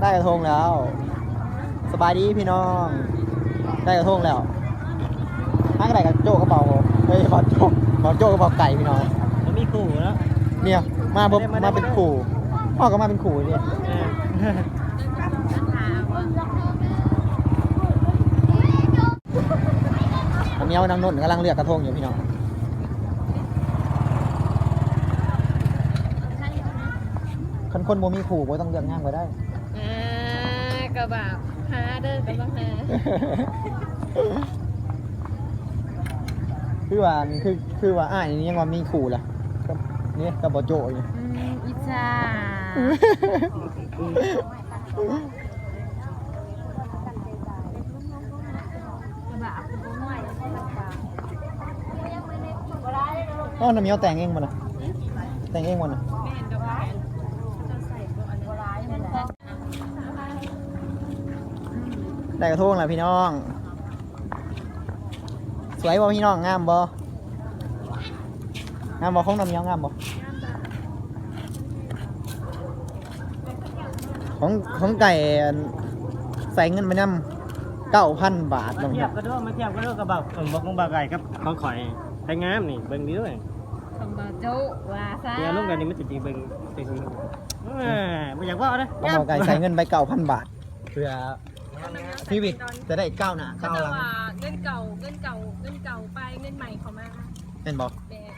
ได้กระทงแล้ว สบายดีพี่น้อง ได้กระทงแล้วห้างกระไดกับโจกระเป๋าเฮ้ยบอลโจกบอลโจกระเป๋าไก่พี่น้องมันมีขู่แล้วเนี่ยมาบ่ไม่ได้มาเป็นขู่พ่อก็มาเป็นขู่เนี่ยเอออันนี้เอานางนุ่นกำลังเลือกกระทงอยู่พี่น้องคนคนบ่มีขู่บ่ต้องเลือกง่างไว้ได้อ่า กระบะหาเดินไปบ้างหาคือว่าคือคือว่าอ้ายนี่ยังว่ามีขู่ล่ะก็นี่กับบอโจอยู่อืมอิจฉากระบะผมไหวอ๋อน้ำเมียวแต่งเองมันนะแต่งเองมันนะ ไม่เห็นดอกไม้จะใส่ตัวอันนี้ร้ายมันก็ ได้กระทงแล้วพี่น้อง สวยบ่พี่น้องงามบ่งามบ่ของน้ำเมียวงามบ่ของของไก่อันใส่เงินไปนำเก้าพันบาทมาน้องเทียบกันด้วยมาเทียบกันด้วยกับแบบเออบอกของบาไก่ครับของข่อยแต่งามนี่เบิ่งดีด้วยคำบาโจ้ว่าซะเดี๋ยวลูกกันนี่มันจะจริงเบิ่งจริงอ่าไม่อยากว่าเลยของไก่ใส่เงินไปเก้าพันบาทเพื่อ ชีวิตจะได้ก้าวหน้าเขาก้าวจะหลังว่าเงินเก่าเงินเก่าเงินเก่าไปเงินใหม่เขามาเป็นบ่แบก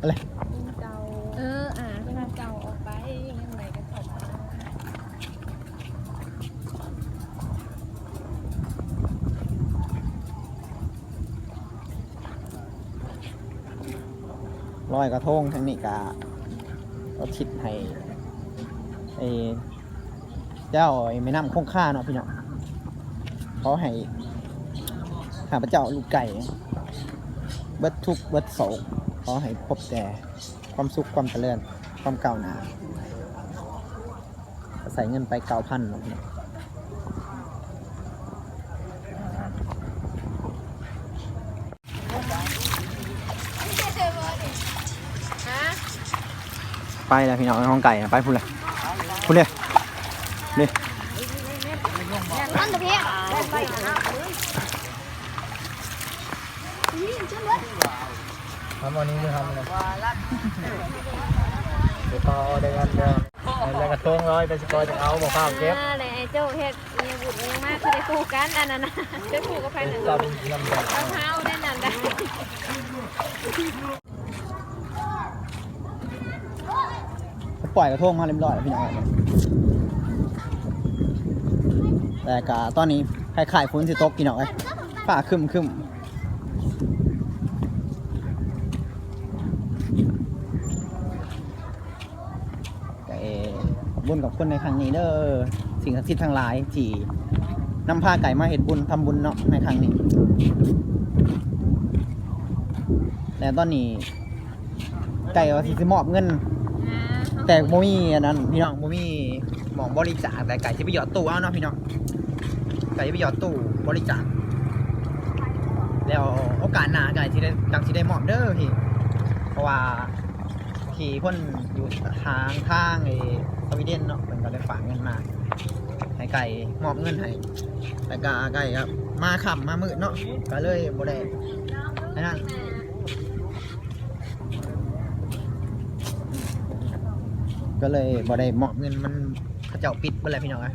อะไรเงินเก่าเอออ่าเงินเก่าออกไปเงินใหม่ก็เข้ามาลอยกระทงทั้งนี้กาเราทิศให้ไอ้ เจ้าไอ้แม่น้ำคงค่าเนาะพี่เน้องขอให้ข้าพเจ้าลูกไก่เบิดทุกเบิดโศกขอให้พบแต่ความสุขความเจริญความเก้าหนาใส่เงินไปเก้าพันเนาะพี่น้องฮะไปแล้วพี่น้องห้องไก่ไปพูดเลยพูดเลย นี่ทำวันนี้คือทำอะไรเดี๋ยวพอได้กันเดี๋ยแล้วกระทงร้อยเป็นสกอร์จะเอาบอกข้าวเก็บแหละโจ้าเฮ็ดมีบุญยังมากคือได้คู่กันอันนั้นนะได้คู่กับใครหนึ่งตาเท้าได้นั่นได้ปล่อยกระทงมาเรียบร้อยแล้วพี่น้อง แต่กาตอนนี้คล้ายๆฝนสิตกพี่น้องเลยฟ้าคึมคึมแต่บุญกับคนในครั้งนี้เด้อสิ่งศักดิ์สิทธิ์ทั้งหลายที่นำพาไก่มาเห็ดบุญทำบุญเนาะในครั้งนี้แต่ตอนนี้ไก่ว่าสิมอบเงิน แต่โมมีอันนั้นพี่น้องโมมีหมองบริจาคแต่ไก่ที่ไปหยอดตู้เอาเนาะพี่น้อง ไก่ที่ไปหยอดตู้บริจาคแล้วโอกาสหน้าไก่ที่ได้จังที่ได้มอบเด้อพี่เพราะว่าขี่คนอยู่ทางทางไอ้สวีเดนเนาะมันก็ได้ฝากเงินมาให้ไก่มอบเงินให้แต่กาไก่ครับมาขำมามืดเนาะก็เลยบ่ได้ไอ้นั่นก็เลยบ่ได้เหมาะเงินมันเขาเจ้าปิดไปเลยพี่น้องอะ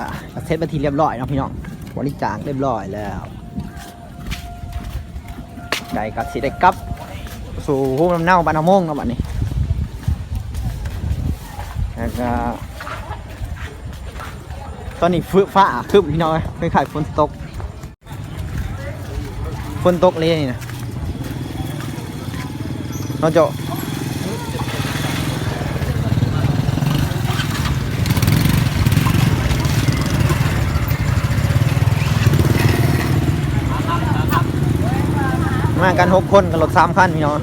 อะก็เซตบันทีเรียบร้อยนะพี่น้องบริจาคเรียบร้อยแล้วได้ก็สิได้กลับ สู่ภูมิลำเนาบ้านนามงเนาะบัดนี้ ก็ตอนนี้ฟื้ฟ้าครึ้มพี่น้อยไม่ขายฝนตกฝนตกเลยนี่นะน้องโจมากันหกคนกับรถสามคันพี่น้อง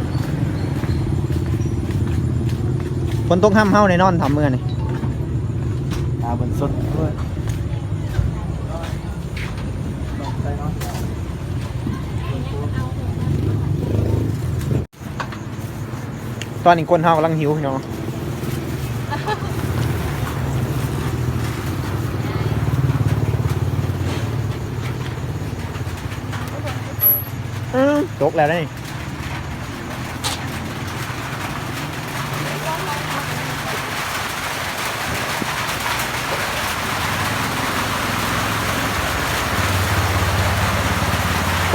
ฝนตกห้ามเฮาในนอนทำเมื่อนี่ตาบนสดด้วยตอนนี้คนเฮากำลังหิวพี่น้องอืมตกแล้วนี่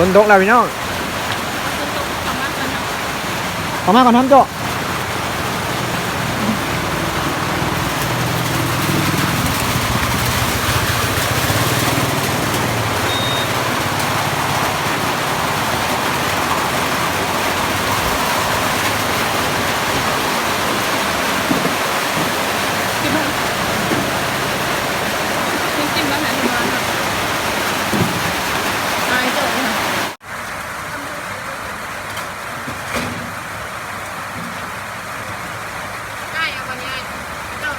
ฝนตกแล้วพี่น้องขอมาก่อนน้ำโจจิ้มจิ้มแล้วไหนที่มาอายเจ้าเนี่ยได้เอาวันนี้เจ้า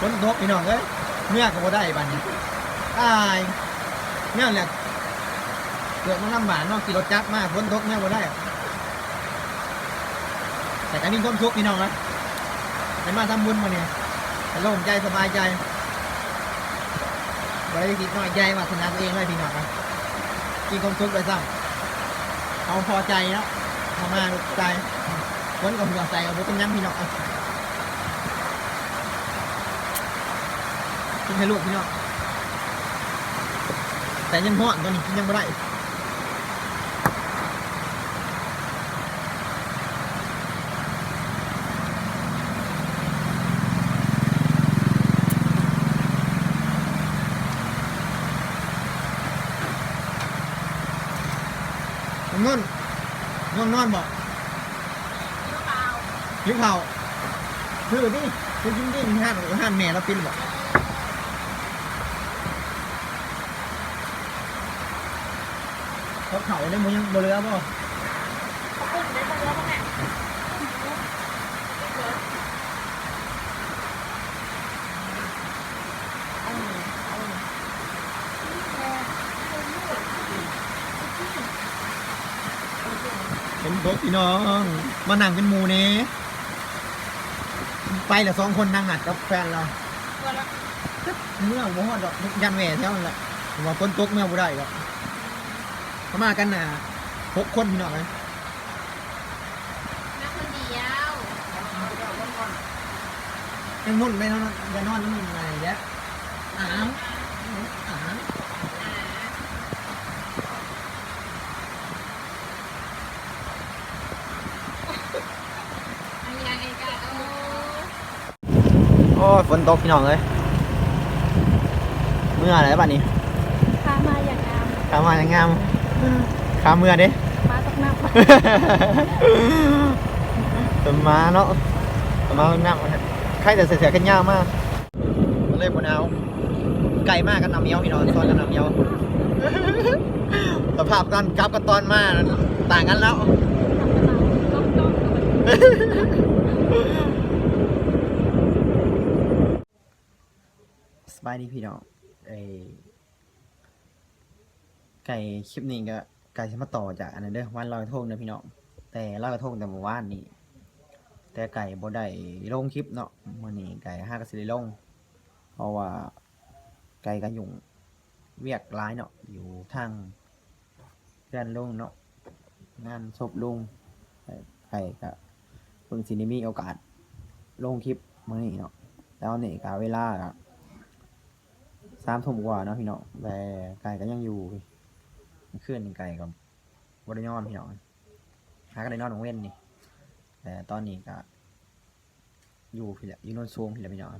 ฝ นกพี่น้องเอ้ยเมื่อก็บ่ได้บัดนี้ตายเนี่ยแหละเกิดมันลำบากเนาะขี่รถจักรมาฝนตกเนี่ยบ่ได้ แต่ก็มีความสุขพี่น้องนะไปมาทำบุญมาเนี่ยโล่งใจสบายใจบริกิตน้อยใจว่าชนะตัวเองเลยพี่น้องนะมีความสุขไปซ้ำเอาพอใจนะเอามาใจคนกับหัวใจกับบุตรยังพี่น้องเอา กินให้ลูกพี่น้องแต่ยังห่อนตอนนี้กินยังไม่ได้นอนนอนนอนบอกหิวเผาคือดิคือจริงจริงห้านห้านแม่เราปินบอก เขาเข่าได้มึงยังบเรือบ่เป็นพวกพี่น้อง มานั่งเป็นหมูเนี้ไปเหลือสองคนนั่งหนัดกับแฟนเราเมื่อบ่ฮอดดอกยันแหว่แถวนั่นแหละผมว่าฝนตกเมื่อบ่ได้หรอก เขามากันน่ะหกคนพี่น้องเลยมาคนเดียวยังมุ่นไปนอนอย่านอนนั่นไงแยะอ้าวอ้าวอันยังไงกันโอ้โอ้ยฝนตกพี่น้องเลยเมื่อไหร่บัดนี้ พามาอย่างงามขามายังงาม ขาเมื่อเด้มาตกน้ำตมมาเนาะตมมาหนักใครแต่เสียๆกันยาวมากมันเลยบนเอาไก่มากกันนำเมียวพี่น้องซ้อนกันนำเมียวสภาพตอนกลับกับตอนมาต่างกันแล้วสบายดีพี่น้องไอ ไก่คลิปนี้ก็ไก่จะมาต่อจากอันนั้นเด้อวันลอยกระทงเด้อพี่น้องแต่ลอยกระทงแต่เมื่อวานนี้แต่ไก่บ่ได้ลงคลิปเนาะมื่อนี้ไก่ห้ากระสิได้ลง เพราะว่าไก่ก็ยุ่งเวียกร้ายเนาะอยู่ทางเพื่อนลุงเนาะงานศพลุงไก่ก็เพิ่งสิได้มีโอกาสลงคลิปมื่อนี้เนาะแล้วนี่ก็เวลาก็สามทุ่มกว่าเนาะพี่เน้องแต่ไก่ก็ยังอยู่ เคื่อนไก่กับบริยอนพี่น้องหากันในนอนของเว้นนี่ แต่ตอนนี้ก็อยู่พี่แหละอยู่นอนซูงพี่แหละพี่น้อง